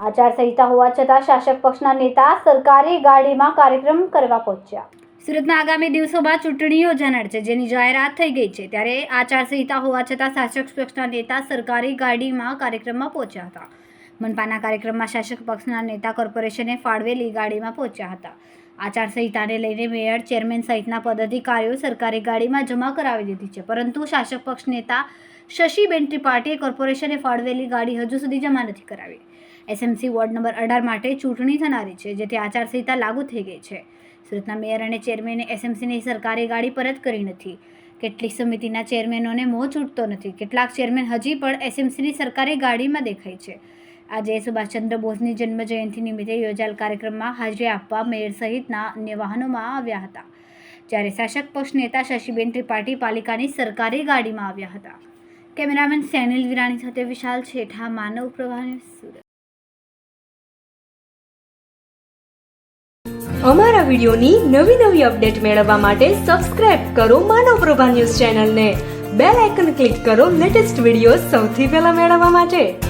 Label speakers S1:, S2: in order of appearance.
S1: આચારસંહિતા હોવા છતાં શાસક પક્ષના નેતા સરકારી ગાડીમાં કાર્યક્રમ કરવા પહોંચ્યા. સુરતના આગામી દિવસોમાં ચૂંટણી યોજાનાર છે, જેની જાહેરાત થઈ ગઈ છે. ત્યારે આચારસંહિતા હોવા છતાં શાસક પક્ષના નેતા સરકારી ગાડીમાં કાર્યક્રમમાં પહોંચ્યા હતા. મનપાના કાર્યક્રમમાં શાસક પક્ષના નેતા કોર્પોરેશને ફાળવેલી ગાડીમાં પહોંચ્યા હતા. આચારસંહિતાને લઈને મેયર, ચેરમેન સહિતના પદાધિકારીઓ સરકારી ગાડીમાં જમા કરાવી દીધી છે. પરંતુ શાસક પક્ષ નેતા શશીબેન ત્રિપાઠીએ કોર્પોરેશને ફાળવેલી ગાડી હજુ સુધી જમા નથી કરાવી. એસએમસી વોર્ડ નંબર અઢાર માટે ચૂંટણી થનારી છે, જેથી આચારસંહિતા લાગુ થઈ ગઈ છે. સુરતના મેયર અને ચેરમેને એસએમસીની સરકારી ગાડી પરત કરી નથી. કેટલીક સમિતિના ચેરમેનોને મોં છૂટતો નથી. કેટલાક ચેરમેન હજી પણ એસએમસીની સરકારી ગાડીમાં દેખાય છે. આજે સુભાષચંદ્ર બોઝની જન્મ જયંતિ નિમિત્તે યોજાયેલ કાર્યક્રમમાં હાજરી આપવા મેયર સહિતના અન્ય વાહનોમાં આવ્યા હતા. જ્યારે શાસક પક્ષ નેતા શશીબેન ત્રિપાઠી પાલિકાની સરકારી ગાડીમાં આવ્યા હતા. કેમેરામેન સેનિલ વિરાણી સાથે વિશાલ છેઠા, માનવ પ્રવાહ સુરત.
S2: અમારા વિડીયોની નવી નવી અપડેટ મેળવવા માટે સબસ્ક્રાઇબ કરો માનવ પ્રભા ન્યૂઝ ચેનલને. બેલ આઇકન ક્લિક કરો લેટેસ્ટ વીડિયો સૌથી પહેલા મેળવવા માટે.